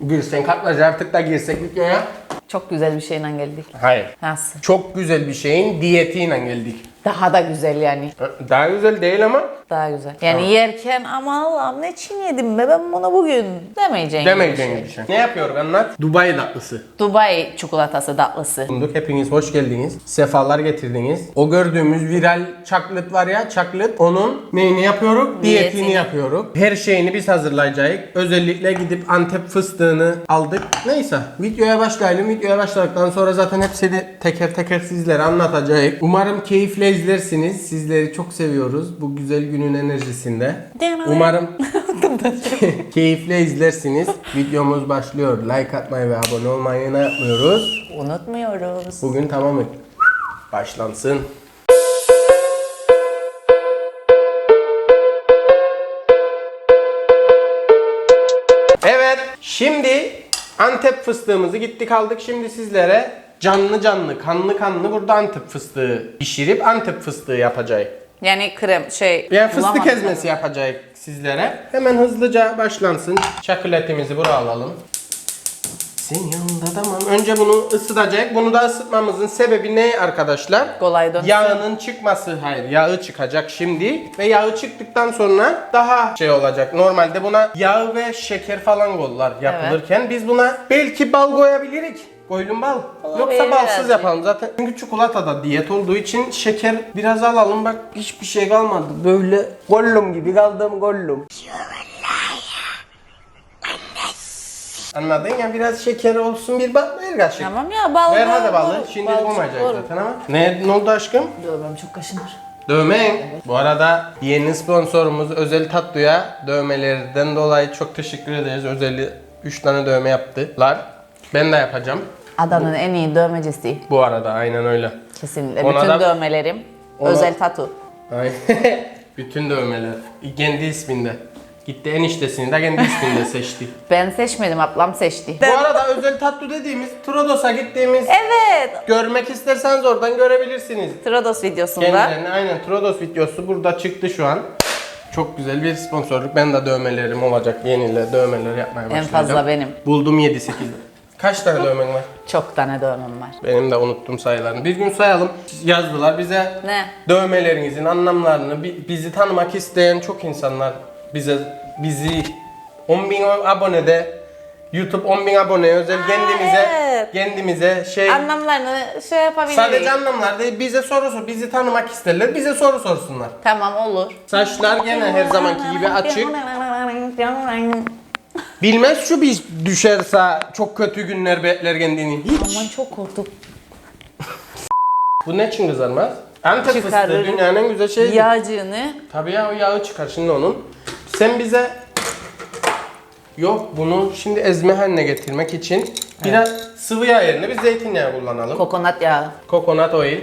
Girsen katlaca artık da girsek videoya. Çok güzel bir şeyle geldik. Hayır. Nasıl? Çok güzel bir şeyin diyetiyle geldik. Daha da güzel yani. Daha güzel değil ama Daha güzel. Yani yerken aman Allah'ım ne çin yedim be ben bunu bugün demeyeceğin gibi demeyeceğin bir şey. Ne yapıyor anlat? Dubai tatlısı. Dubai çikolatası tatlısı. Bulduk. Hepiniz hoş geldiniz. Sefalar getirdiniz. O gördüğümüz viral çaklıt var ya çaklıt. Onun neyini yapıyoruz? Diyetini, Diyetini. yapıyoruz. Her şeyini biz hazırlayacağız. Özellikle gidip Antep fıstığını aldık. Neyse videoya başlayalım. Videoya başladıktan sonra zaten hepsini teker teker sizlere anlatacağız. Umarım keyifle izlersiniz. Sizleri çok seviyoruz bu güzel günün enerjisinde. Umarım keyifle izlersiniz. Videomuz başlıyor. Like atmayı ve abone olmayı unutmuyoruz. Unutmuyoruz. Bugün tamamı başlansın. Evet, şimdi Antep fıstığımızı gittik aldık. Şimdi sizlere canlı canlı, kanlı kanlı burada Antep fıstığı pişirip Antep fıstığı yapacağız. Yani krem şey. Yani fıstık bulamadım. ezmesi yapacağız sizlere. Hemen hızlıca başlansın. Çakolatimizi buraya alalım. Senin yanında tamam. Önce bunu ısıtacak. Bunu da ısıtmamızın sebebi ne arkadaşlar? Kolay dönsün. Yağının çıkması. Hayır, yağı çıkacak şimdi ve yağı çıktıktan sonra daha şey olacak. Normalde buna yağ ve şeker falan kollar yapılırken biz buna belki bal koyabilirik. Koydum bal. Olabilir Yoksa balsız yapalım. Zaten çünkü çikolata da diyet olduğu için şeker biraz alalım. Bak hiçbir şey kalmadı. Böyle gollum gibi kaldım gollum. Anladın ya biraz şeker olsun bir bak ver kaşık. Tamam ya bal Ver bal, hadi balı. bal, Şimdi bal olmayacak çok zaten ama. Ne, ne oldu aşkım? Dövmem çok kaşınır. Dövme. Bu arada yeni sponsorumuz Özel Tatlı'ya dövmelerden dolayı çok teşekkür ederiz. Özel 3 tane dövme yaptılar. Ben de yapacağım. Adanın en iyi dövmecisi. Bu arada aynen öyle. Kesinlikle. Ona Bütün da- dövmelerim. Ona- Özel tatu. Aynen. Bütün dövmeler. Kendi isminde. Gitti eniştesini de kendi isminde seçti. Ben seçmedim ablam seçti. Bu arada özel tatlı dediğimiz Trodos'a gittiğimiz Evet. görmek isterseniz oradan görebilirsiniz. Trodos videosunda. Kendilerine aynen Trodos videosu burada çıktı şu an. Çok güzel bir sponsorluk. Ben de dövmelerim olacak. Yeniyle dövmeler yapmaya En başlayacağım. fazla benim. Buldum 7-8. Kaç tane dövmen var? Çok tane dövmem var. Benim de unuttum sayılarını. Bir gün sayalım. Yazdılar bize. Ne? Dövmelerinizin anlamlarını bi- bizi tanımak isteyen çok insanlar bize bizi 10.000 abonede YouTube 10.000 aboneye özel kendimize evet. kendimize şey Anlamlarını şey yapabiliriz. sadece anlamlar değil bize soru sor bizi tanımak isterler bize soru sorsunlar. Tamam olur. Saçlar gene her zamanki gibi açık. Bilmez şu bir düşerse çok kötü günler bekler kendini. Hiç. Aman çok korktum. Bu ne için kızarmaz? Antep fıstığı Çıkarır. dünyanın en güzel şeyi. Yağcığını Tabii ya o yağı çıkar şimdi onun. Sen bize Yok bunu şimdi ezme haline getirmek için biraz sıvı yağ yerine bir zeytinyağı kullanalım. kokonat yağı Kokonat oil.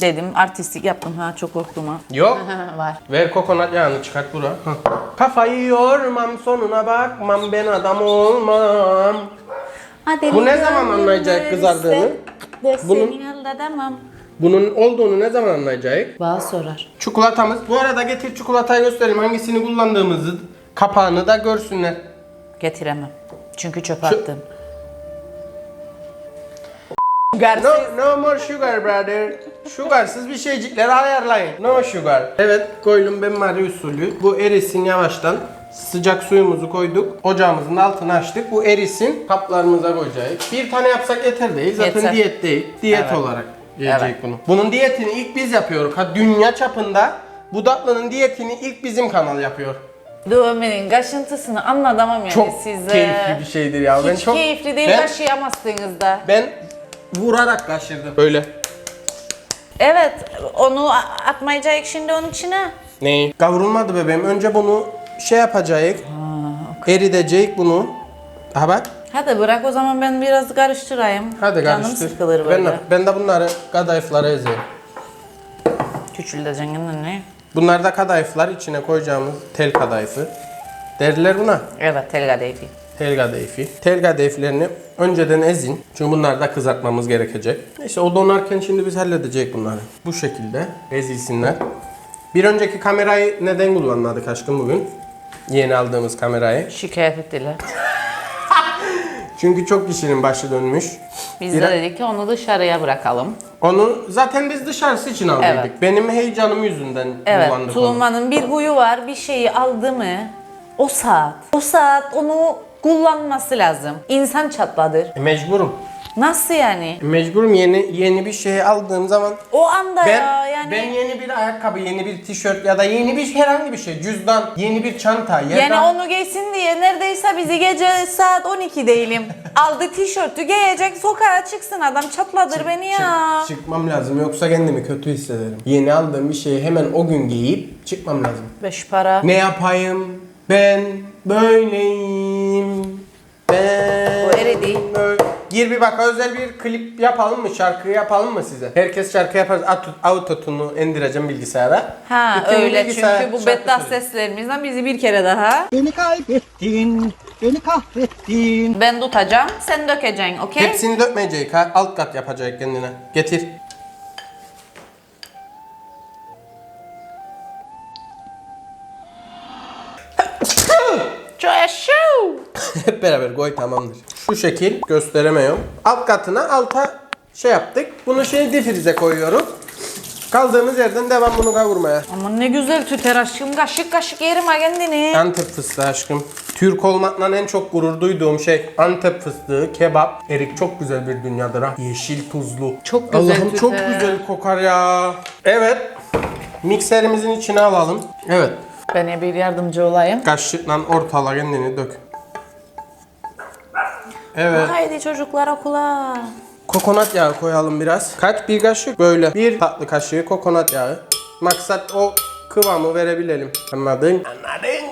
Dedim artistik yaptım ha çok korktum ha. Yok. var. Ver kokonat yağını çıkart bura. Hah. Kafayı yormam sonuna bakmam ben adam olmam. Bu ne zaman anlayacak kızardığını? Bunun- Bunun... Bunun olduğunu ne zaman anlayacak? Bana sorar. Çikolatamız. Bu arada getir çikolatayı gösterelim hangisini kullandığımızı. Kapağını da görsünler. Getiremem. Çünkü çöpe attım. No, no more sugar brother. Sugarsız bir şeycikleri ayarlayın. No sugar. Evet koydum ben Marie usulü. Bu erisin yavaştan. Sıcak suyumuzu koyduk. Ocağımızın altını açtık. Bu erisin. Kaplarımıza koyacağız. Bir tane yapsak yeter değil. Zaten Yeter. diyet değil. Diyet Evet. olarak yiyecek Evet. bunu. Bunun diyetini ilk biz yapıyoruz. Ha dünya çapında bu tatlının diyetini ilk bizim kanal yapıyor. Dövmenin kaşıntısını anladım ama yani Çok size. keyifli bir şeydir ya. Hiç ben çok keyifli değil ben, kaşıyamazsınız da. ben vurarak kaşırdım. Böyle. Evet onu atmayacak şimdi onun içine. Neyi? Kavrulmadı bebeğim. Önce bunu şey yapacağız. Eritecek bunu. Aha bak. Hadi bırak o zaman ben biraz karıştırayım. Hadi Canım karıştır. sıkılır Ben böyle. de, ben de bunları kadayıflara ezeyim. Küçüldeceğin ne? Bunlar da kadayıflar içine koyacağımız tel kadayıfı. Derler buna. Evet telga değil. Tel kadayıfı. Tel kadayıflarını önceden ezin. Çünkü bunları da kızartmamız gerekecek. Neyse o donarken şimdi biz halledecek bunları. Bu şekilde ezilsinler. Bir önceki kamerayı neden kullanmadık aşkım bugün? Yeni aldığımız kamerayı. Şikayet ettiler. Çünkü çok kişinin başı dönmüş. Biz de dedik ki onu dışarıya bırakalım. Onu zaten biz dışarısı için aldıydık. Evet. Benim heyecanım yüzünden Evet, kullandık onu. Tuğman'ın bir huyu var. Bir şeyi aldı mı o saat, o saat onu kullanması lazım. İnsan çatladır. E, Mecburum. Nasıl yani? Mecburum yeni yeni bir şey aldığım zaman O anda ben ya yani. ben yeni bir ayakkabı, yeni bir tişört ya da yeni bir herhangi bir şey, cüzdan, yeni bir çanta ya Yani da onu giysin diye neredeyse bizi gece saat 12 değilim. Aldı tişörtü giyecek sokağa çıksın adam çatladır beni ya. Çık- çıkmam lazım yoksa kendimi kötü hissederim. Yeni aldığım bir şeyi hemen o gün giyip çıkmam lazım. Beş para. Ne yapayım? Ben böyleyim. Ben Bu eridi. Gir bir bak özel bir klip yapalım mı? Şarkı yapalım mı size? Herkes şarkı yapar. Auto- Autotune'u indireceğim bilgisayara. Ha Bütün öyle bilgisayar çünkü bu şarkı beddah seslerimizden bizi bir kere daha. Beni kaybettin, beni kahrettin. Ben tutacağım, sen dökeceksin, okey? Hepsini dökmeyecek ha. Alt kat yapacak kendine. Getir. Çoğuşu. Hep beraber koy tamamdır. Şu şekil gösteremiyorum. Alt katına alta şey yaptık. Bunu şey difrize koyuyoruz. Kaldığımız yerden devam bunu kavurmaya. Aman ne güzel tüter aşkım, kaşık kaşık yerim ha kendini. Antep fıstığı aşkım. Türk olmakla en çok gurur duyduğum şey Antep fıstığı, kebap. Erik çok güzel bir dünyadır ha. Yeşil tuzlu. Çok güzel Allah'ım çok güzel kokar ya. Evet. Mikserimizin içine alalım. Evet. Ben bir yardımcı olayım. Kaşıkla ortala kendini dök. Evet. Haydi çocuklar okula. Kokonat yağı koyalım biraz. Kaç? Bir kaşık? Böyle. Bir tatlı kaşığı kokonat yağı. Maksat o kıvamı verebilelim. Anladın? Anladın.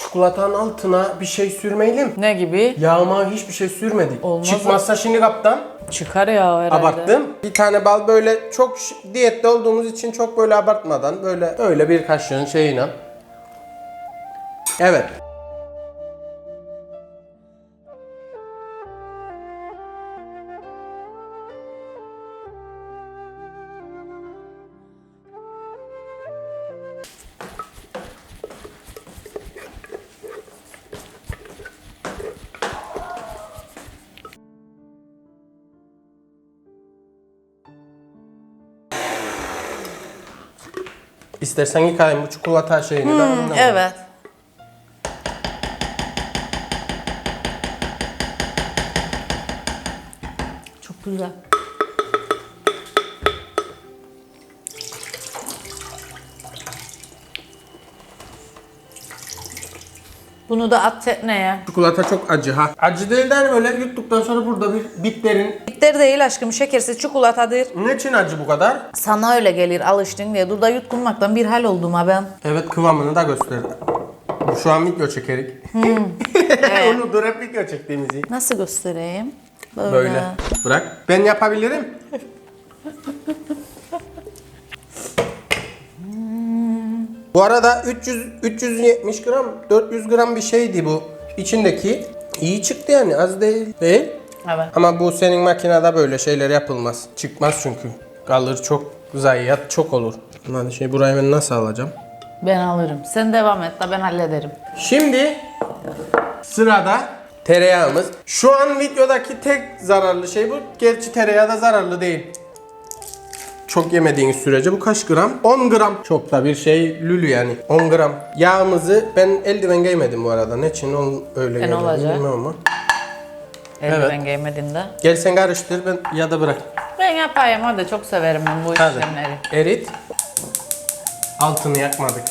Çikolatanın altına bir şey sürmeyelim. Ne gibi? Yağma hiçbir şey sürmedik. Olmaz Çıkmazsa şimdi kaptan. Çıkar ya herhalde. Abarttım. Bir tane bal böyle çok ş- diyette olduğumuz için çok böyle abartmadan böyle öyle bir kaşığın şeyine. Evet. İstersen yıkayayım bu çikolata şeyini de. anlamadım. Evet. Çok güzel. Bunu da at tekneye. Çikolata çok acı ha. Acı değil de hani böyle yuttuktan sonra burada bir bitlerin. Bitter değil aşkım şekersiz çikolatadır. Ne için acı bu kadar? Sana öyle gelir alıştın diye. Dur da yutkunmaktan bir hal oldum ha ben. Evet kıvamını da gösterdi. Şu an video çekerik. Onu dur hep video çektiğimizi. Nasıl göstereyim? Böyle. Böyle. Bırak. Ben yapabilirim. Bu arada 300 370 gram 400 gram bir şeydi bu. İçindeki iyi çıktı yani az değil. Değil. Evet. Ama bu senin makinede böyle şeyler yapılmaz. Çıkmaz çünkü. Kalır çok zayiat çok olur. Lan şey burayı ben nasıl alacağım? Ben alırım. Sen devam et da ben hallederim. Şimdi sırada tereyağımız. Şu an videodaki tek zararlı şey bu. Gerçi tereyağı da zararlı değil. Çok yemediğiniz sürece bu kaç gram? 10 gram. Çok da bir şey lülü yani. 10 gram. Yağımızı ben eldiven giymedim bu arada. Ne için onu öyle giymedim olacak? bilmiyorum ama. Eldiven giymediğinde. Gel sen karıştır ben ya da bırak. Ben yapayım hadi çok severim ben bu Hadi. işlemleri. Erit. Altını yakmadık.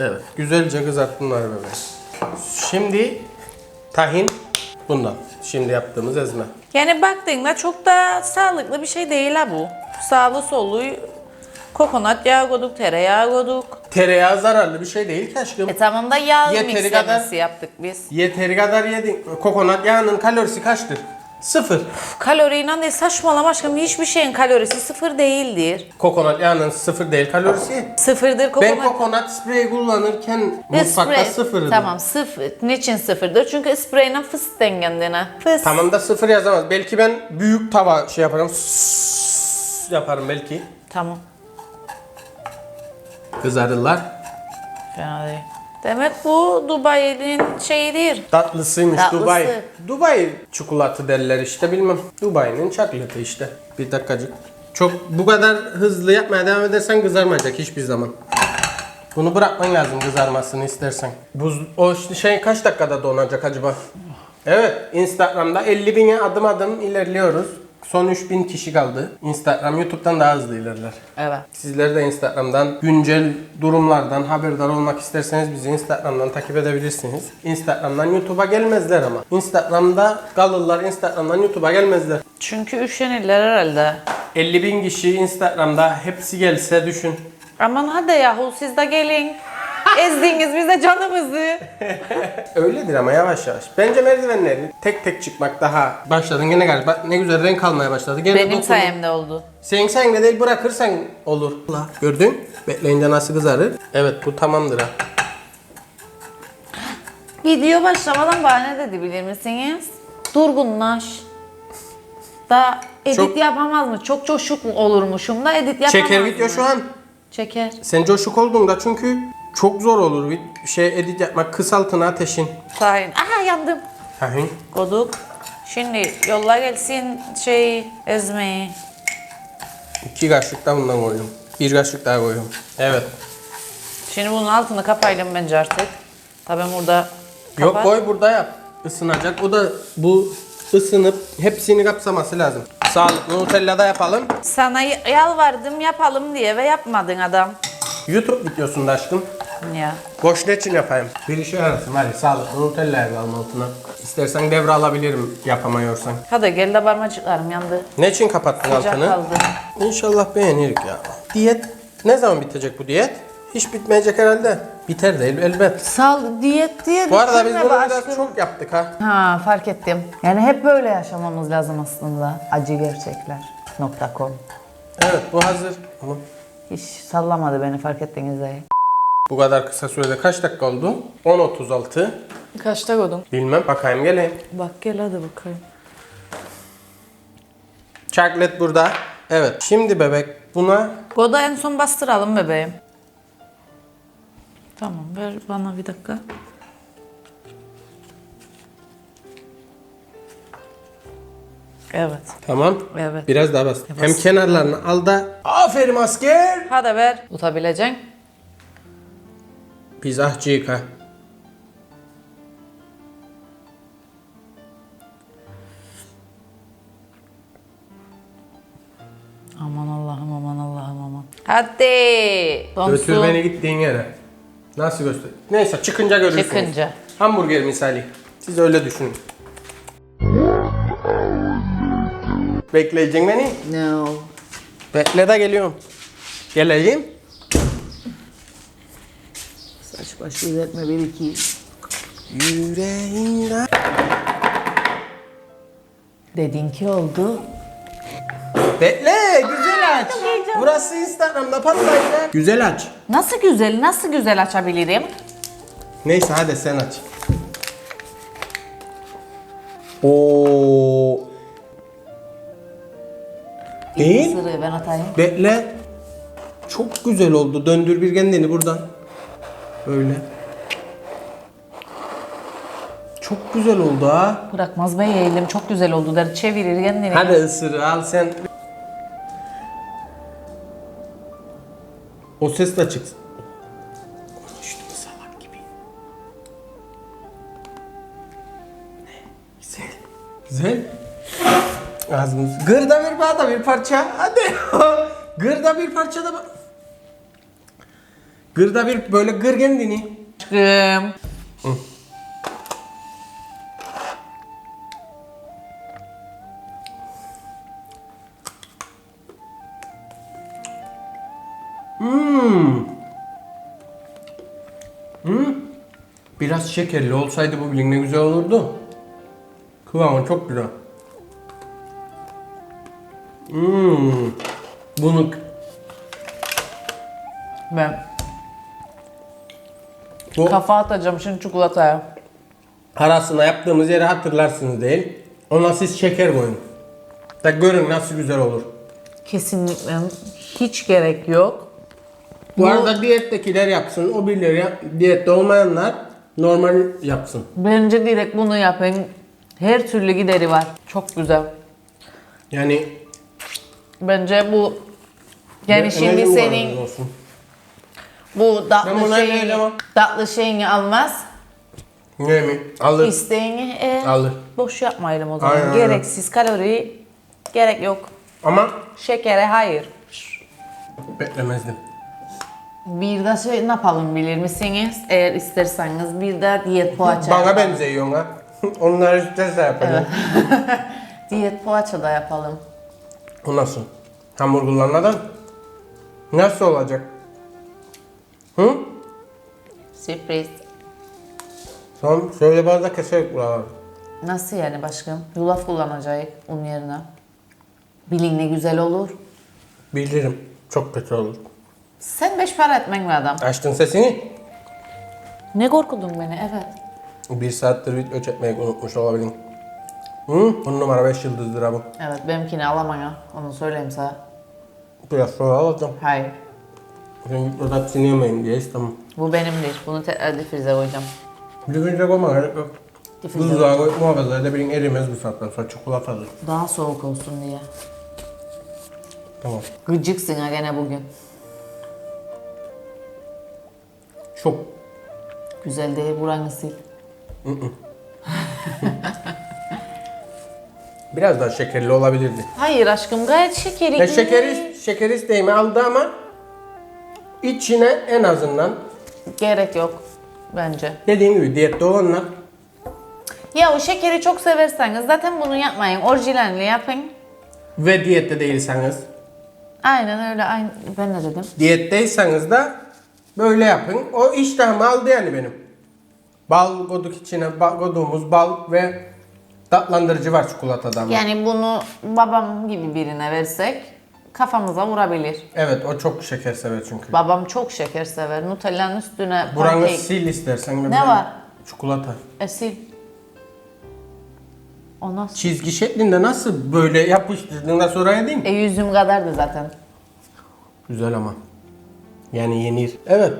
Evet. Güzelce kızart bunları böyle. Şimdi tahin bundan. Şimdi yaptığımız ezme. Yani baktığında çok da sağlıklı bir şey değil ha bu. Sağlı solu kokonat yağı koyduk, tereyağı koyduk. Tereyağı zararlı bir şey değil ki aşkım. E tamam da yağlı Yeteri kadar- yaptık biz. Yeteri kadar yedin. Kokonat yağının kalorisi kaçtır? Sıfır. Kalori inan değil saçmalama aşkım hiçbir şeyin kalorisi sıfır değildir. Kokonat yağının sıfır değil kalorisi. Sıfırdır kokonat. Ben kokonat spreyi kullanırken Ve mutfakta sprey- sıfırdı. Tamam sıfır. Niçin sıfırdır? Çünkü spreyle fıs kendine. Fıs. Tamam da sıfır yazamaz. Belki ben büyük tava şey yaparım. Sss yaparım belki. Tamam. Kızarırlar. Fena değil. Demek bu Dubai'nin şeyidir. Tatlısıymış Tatlısı. Dubai. Dubai çikolatı derler işte bilmem. Dubai'nin çikolatı işte. Bir dakikacık. Çok bu kadar hızlı yapmaya devam edersen kızarmayacak hiçbir zaman. Bunu bırakman lazım kızarmasını istersen. Buz, o şey kaç dakikada donacak acaba? Evet Instagram'da 50 bine adım adım ilerliyoruz. Son 3000 kişi kaldı. Instagram YouTube'dan daha hızlı ilerler. Evet. Sizler de Instagram'dan güncel durumlardan haberdar olmak isterseniz bizi Instagram'dan takip edebilirsiniz. Instagram'dan YouTube'a gelmezler ama. Instagram'da kalırlar, Instagram'dan YouTube'a gelmezler. Çünkü üşenirler herhalde. 50 bin kişi Instagram'da hepsi gelse düşün. Aman hadi yahu siz de gelin. Ezdiniz bize canımızı. Öyledir ama yavaş yavaş. Bence merdivenleri tek tek çıkmak daha başladın gene galiba ne güzel renk almaya başladı. Gene Benim sayemde oldu. Senin sayende değil bırakırsan olur. Gördün? Bekleyince nasıl kızarır? Evet bu tamamdır ha. Video başlamadan bana ne dedi bilir misiniz? Durgunlaş. Da edit Çok- yapamaz mı? Çok coşuk mu olurmuşum da edit yapamaz Çeker mı? video şu an. Çeker. Sen coşuk olduğunda çünkü çok zor olur bir şey edit yapmak kısaltın ateşin. Sahin. Aha yandım. Hı. Koduk. Şimdi yolla gelsin şey ezmeyi. İki kaşık da bundan koydum. Bir kaşık daha koydum. Evet. Şimdi bunun altını kapayalım bence artık. Tabii burada Yok kapat. koy burada yap. Isınacak. O da bu ısınıp hepsini kapsaması lazım. Sağlıklı Nutella'da yapalım. Sana yalvardım yapalım diye ve yapmadın adam. YouTube videosunda açtım. Ya. Boş ne için yapayım? Bir işe yarasın hadi sağlıklı Nutella yapalım altına. İstersen devre alabilirim yapamıyorsan. Hadi gel de parmacıklarım yandı. Ne için kapattın Sıcak altını? kaldı. İnşallah beğenirik ya. Diyet ne zaman bitecek bu diyet? Hiç bitmeyecek herhalde. Biter değil elbet. Sal diyet diye Bu arada biz düşünme bunu be biraz çok yaptık ha. Ha fark ettim. Yani hep böyle yaşamamız lazım aslında. Acıgerçekler.com Evet bu hazır. Ama Hiç sallamadı beni fark ettiniz de. Bu kadar kısa sürede kaç dakika oldu? 10.36. Kaçta koydun? Bilmem bakayım geleyim. Bak gel hadi bakayım. Chocolate burada. Evet. Şimdi bebek buna Goda en son bastıralım bebeğim. Tamam ver bana bir dakika. Evet. tamam. Evet. Biraz daha bas. Hem kenarlarını al da aferin asker. Hadi ver. Tutabileceksin. Ha. Aman Allah'ım aman Allah'ım aman. Hadi. Götür beni gittiğin yere. Nasıl göster? Neyse çıkınca görürsünüz. Çıkınca. Hamburger misali. Siz öyle düşünün. Bekleyeceksin beni. No. Bekle de geliyorum. Geleyim. Saç baş düzeltme bir iki. Yüreğimde. Dedin ki oldu. Bekle güzel aç. Burası Instagram'da patlayacak. Güzel aç. Nasıl güzel, nasıl güzel açabilirim? Neyse hadi sen aç. Oo. Değil. Sırrı ben atayım. Bekle. Çok güzel oldu. Döndür bir kendini buradan. Öyle. Çok güzel oldu ha. Bırakmaz be yeğenim çok güzel oldu der çevirir kendini. Hadi ısır al sen. O ses de çıksın. Konuştum salak gibi. Ne? Güzel. Güzel. Ağzımız. Gırda bir bağda bir parça. Hadi. Gırda bir parça da. Gırda bir böyle gır kendini. Aşkım. Biraz şekerli olsaydı bu bilin ne güzel olurdu. Kıvamı çok güzel. Hmm. Bunu Ben bu kafa atacağım şimdi çikolataya. arasına yaptığımız yeri hatırlarsınız değil. Ona siz şeker koyun. Da görün nasıl güzel olur. Kesinlikle hiç gerek yok. Bu arada diyettekiler yapsın. O birileri yap, diyette olmayanlar normal yapsın. Bence direkt bunu yapın. Her türlü gideri var. Çok güzel. Yani Bence bu yani şimdi senin olsun. Bu Ben tatlı buna şeyini, tatlı şeyini almaz. Ne mi? Alır. İsteğini e, Alır. boş yapmayalım o zaman. Aynen, aynen. Gereksiz kalori gerek yok. Ama Şekere hayır. beklemezdim. Bir de şey ne yapalım bilir misiniz? Eğer isterseniz bir de diyet poğaça Bana yapalım. benziyorsun ha. Onlar isterse yapacağım. Diyet poğaça da yapalım. O nasıl? Hamburgerlarla Nasıl olacak? Hı? Sürpriz. Tamam şöyle bardak keserek buralar. Nasıl yani başkanım? Yulaf kullanacağız un yerine. Bilin ne güzel olur. Bilirim. Çok kötü olur. Sen beş para etmen mi adam? Açtın sesini. Ne korkudun beni evet. Bir saattir video çekmeyi unutmuş olabilirim. Hı? On numara 5 yıldızdır ha bu. Evet benimkini alamam ya. Onu söyleyeyim sana. Biraz sonra alacağım. Hayır. Sen videoda hepsini yemeyin diye istemem. Bu benimdir. Bunu tekrar difrize koyacağım. Dibince koyma gerek yok. Difrize Buzluğa koy muhafaza edebilin erimez bu saatten sonra çikolatadır. Daha soğuk olsun diye. Tamam. Gıcıksın ha gene bugün. Çok. Güzel değil buranı sil. Biraz daha şekerli olabilirdi. Hayır aşkım gayet şekeri. Ya şekeri, şeker isteğimi aldı ama içine en azından Gerek yok bence. dediğim gibi diyette olanlar Ya o şekeri çok severseniz zaten bunu yapmayın. Orijinalini yapın. ve diyette değilseniz Aynen öyle. Aynı. Ben ne dedim? diyetteyseniz de böyle yapın. O iştahımı aldı yani benim. Bal koyduk içine bal, koyduğumuz bal ve tatlandırıcı var çikolatadan. Yani bunu babam gibi birine versek kafamıza vurabilir. Evet o çok şeker sever çünkü. Babam çok şeker sever. Nutella'nın üstüne Buranı pankek. sil istersen. Ne var? Çikolata. Esil. O nasıl? Çizgi şeklinde nasıl böyle yapıştırdığında sonra edeyim? E yüzüm kadardı zaten. Güzel ama. Yani yenir. Evet.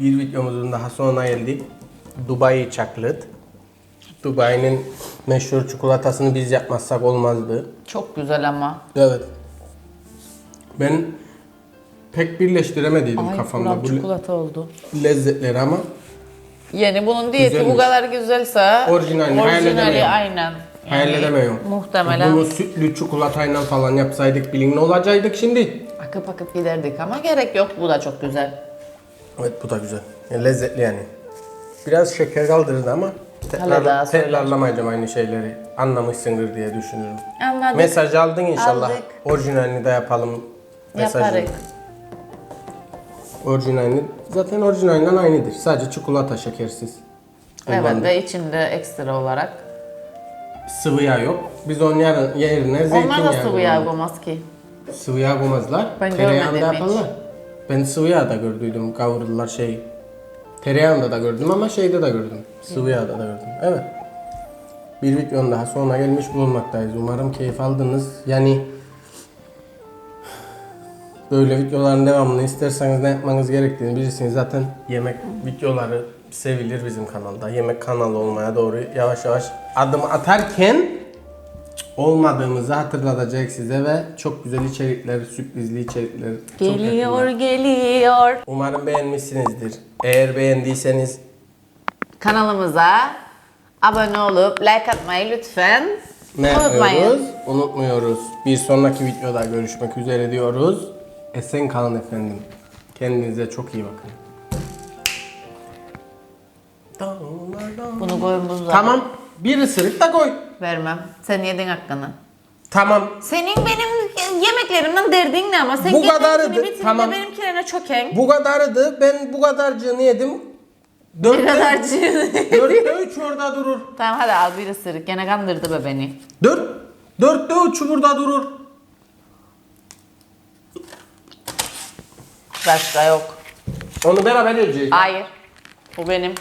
Bir videomuzun daha sonuna geldik. Dubai Chocolate. Dubai'nin meşhur çikolatasını biz yapmazsak olmazdı. Çok güzel ama. Evet. Ben pek birleştiremediydim Ay kafamda bu çikolata oldu. lezzetleri ama Yani bunun diyeti Güzelmiş. bu kadar güzelse Orijinalini hayal orijinali edemiyorum. aynen. hayal Yani edemiyorum. Muhtemelen Bunu sütlü çikolatayla falan yapsaydık bilinli olacaktık şimdi. akıp akıp giderdik ama gerek yok. Bu da çok güzel. Evet bu da güzel. Yani lezzetli yani. Biraz şeker kaldırdı ama Hala daha tekrar, söyle. tekrarlamayacağım aynı şeyleri. Anlamışsındır diye düşünüyorum. Anladık. Mesaj aldın inşallah. Aldık. Orijinalini de yapalım. mesajını. Yaparız. Orijinalini zaten orijinalinden aynıdır. Sadece çikolata şekersiz. Evet Ondan ve içinde ekstra olarak. Sıvı yağ yok. Biz onun yerine, yerine zeytinyağı Onlar da sıvı yağ koymaz ki. Sıvı yağ koymazlar. Ben görmedim hiç. yaparlar. Ben sıvı yağda gördüydüm kavurdular şey. Tereyağında da gördüm ama şeyde de gördüm. Sıvı yağda da gördüm. Evet. Bir videonun daha sonuna gelmiş bulunmaktayız. Umarım keyif aldınız. Yani böyle videoların devamını isterseniz ne yapmanız gerektiğini bilirsiniz. Zaten yemek videoları sevilir bizim kanalda. Yemek kanalı olmaya doğru yavaş yavaş adım atarken olmadığımızı hatırlatacak size ve çok güzel içerikler, sürprizli içerikler. çok Geliyor yakında. geliyor. Umarım beğenmişsinizdir. Eğer beğendiyseniz Kanalımıza abone olup like atmayı lütfen ne unutmayın. yapıyoruz? Unutmuyoruz. Bir sonraki videoda görüşmek üzere diyoruz. Esen kalın efendim. Kendinize çok iyi bakın. Bunu koyun buzluğa. Tamam. Bir ısırık da koy. Vermem. Sen yedin hakkını. Tamam. Senin benim yemeklerimden derdin ne ama sen Bu benimkini bitir tamam. benimkilerine çöken. Bu kadardı. Ben bu kadarcığını yedim. Ne Dörtte, kadar dörtte üç orada durur. Tamam hadi al bir ısırık. Gene kandırdı be beni. Dört, dörtte üç burada durur. Başka yok. Onu beraber yiyeceğiz. Hayır. Bu benim.